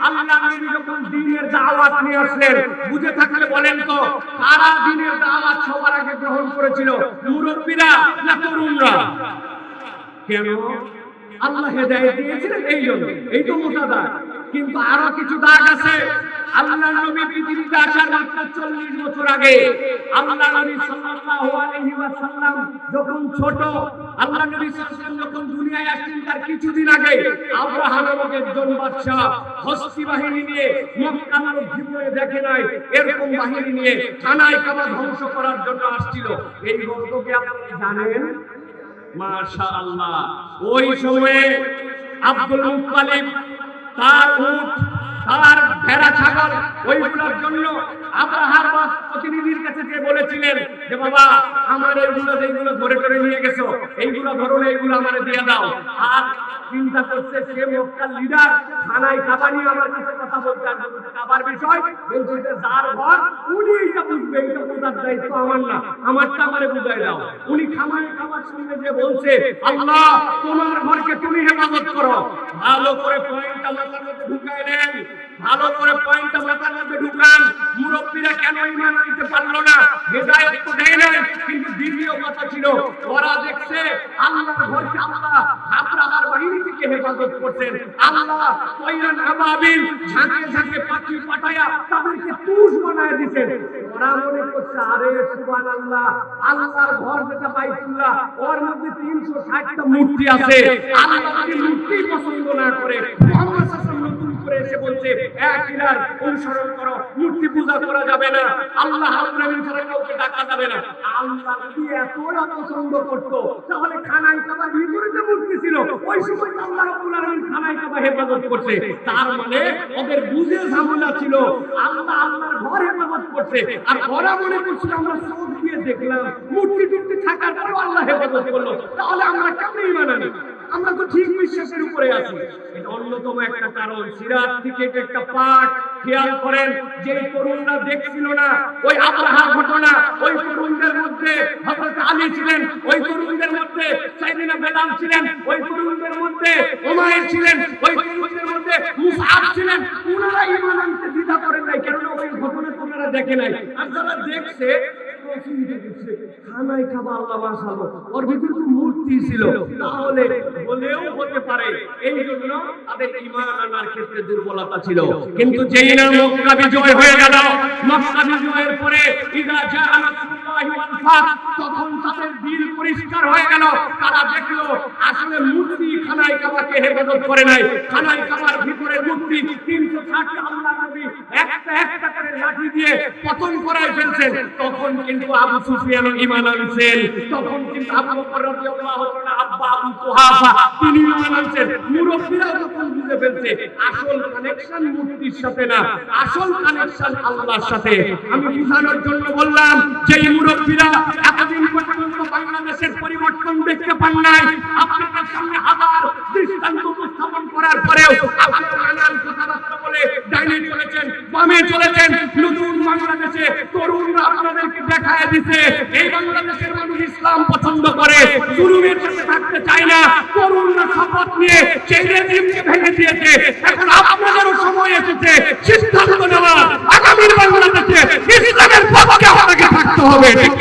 আল্লাহ বুঝে থাকলে বলেন তো, কারা দ্বীনের দাওয়াত সবার আগে গ্রহণ করেছিল, মুরব্বীরা না তরুণরা? কেন? আল্লাহ দিয়েছিলেন এই জন্য, এই তো মোটা দাগ। কিন্তু আরও কিছু দাগ আছে আল্লাহ নবী পৃথিবীতে আসার মাত্র চল্লিশ বছর আগে আল্লাহ নবী ওয়াসাল্লাম যখন ছোট, আল্লাহ নবী যখন দুনিয়ায় তার কিছুদিন আগে হস্তি বাহিনী নিয়ে দেখে নাই, এরকম বাহিনী নিয়ে কাবা ধ্বংস করার জন্য আসছিল। এই গল্পকে আপনি জানেন? ওই সময়ে আব্দুল তার তার ভেড়া ছাগল ওইগুলোর জন্য আব্রাহার প্রতিনিধির কাছে যে বলেছিলেন যে, বাবা, আমার এইগুলো যেগুলো ধরে ধরে নিয়ে গেছো, এইগুলো ধরো এইগুলো আমারে দিয়ে দাও। আর চিন্তা করছে সে মক্কার লিডার থানায় কাবা নিয়ে আমার কাছে কথা বলতে আর বলছে বিষয়, বলছে যার ঘর, উনি এইটা বুঝবে, এইটা বোঝার দায়িত্ব আমার না, আমারটা আমারে বুঝাই দাও। উনি খামায় খাবার সঙ্গে যে বলছে, আল্লাহ, তোমার ঘরকে তুমি হেফাজত করো। ভালো করে পয়েন্টটা মাথার মধ্যে ঢুকায় নেন। ভালো করে পয়েন্টটা মাথার মধ্যে ঢুকান। মুরব্বীরা কেন ইমান আনতে পারল না? হেদায়েত তো দেয় নাই, কিন্তু দ্বিতীয় কথা ছিল, ওরা দেখছে আল্লাহর ঘরকে আল্লাহ আব্রাহার বাহিনী থেকে হেফাজত করছেন। আল্লাহ তৈরান আবাবিল, ঝাঁকে ঝাঁকে পাখি পাঠায়া তাদেরকে তুষ বানায় দিতেন ওরা মনে করছে, আরে সুবহানাল্লাহ, আল্লাহর ঘর যেটা বাইতুল্লাহ, ওর মধ্যে 360টা মূর্তি আছে। আল্লাহ এক অনুসরণ করো, মূর্তি পূজা করা যাবে না। আল্লাহ ছাড়া কাউকে ডাকা যাবে না। মানে আমরা দেখলাম, মূর্তি টুর্তি থাকার পরেও আল্লাহ হেফাজত করল। তাহলে আমরা কেমন ইমান আনি? আমরা তো ঠিক বিশ্বাসের উপরে আছি। এটা অন্যতম একটা কারণ। সিরাত থেকে একটা পাঠ খেয়াল করেন যে তরুণরা দেখছিল না, ওই আব্রাহার ঘটনা, ওই তরুণদের মধ্যে আলী ছিলেন, ওই তরুণদের মধ্যে সাইদিনা বেলাল ছিলেন, ওই তরুণদের মধ্যে উমাইর ছিলেন, ওই তরুণদের মধ্যে ছিলেন। ওনারা আনতে দ্বিধা করেন নাই। কেননা ওই ঘটনা তোমরা দেখে নাই। আর যারা দেখছে করছে, খানায় খাবা আল্লাহ মাশাআল্লাহ ওর ভিতরে তো মূর্তি ছিল। তাহলে বলেও হতে পারে। এই জন্য তাদের ঈমান আনার ক্ষেত্রে দুর্বলতা ছিল। কিন্তু যেই না মক্কা বিজয় হয়ে গেল মক্কা বিজয়ের পরে ইদা জা ওয়াল ফাত তখন তাদের দিল পরিষ্কার হয়ে গেল। তারা দেখল আসলে মূর্তি খানায় কাবাকে হেফাজত করে নাই। খানায় কাবার ভিতরে মূর্তি 360 আল্লাহ নবী একটা একটা করে লাঠি দিয়ে পতন করায় ফেলছেন, তখন কিন্তু আবু সুফিয়ান ঈমান আনছেন। তখন কিন্তু আবু রাদিয়াল্লাহু তাআলা, আব্বা আবু কুহাফা, তিনি ঈমান আনছেন। যখন বুঝে ফেলছে, আসল কানেকশন মূর্তির সাথে না, আসল কানেকশন আল্লাহর সাথে। আমি বুঝানোর জন্য বললাম যে এতদিন পর্যন্ত বাংলাদেশের পরিবর্তন দেখতে পান নাই, আপনাদের সামনে হাজার দৃষ্টান্ত উপস্থাপন করার পরেও আপনারা নানান কথাবার্তা বলে ডাইনে চলেছেন, বামে চলেছেন নতুন আপনাদেরকে দিছে। এই বাংলাদেশের মানুষ ইসলাম পছন্দ করে। জুলুমের সাথে থাকতে চায় না। করুণা শপথ নিয়ে সেই রেজিমকে ভেঙে দিয়েছে। এখন আপনাদেরও সময় এসেছে। সিদ্ধান্ত নেওয়া। আগামীর বাংলাদেশে ইসলামের পক্ষে আপনাকে থাকতে হবে। ঠিক?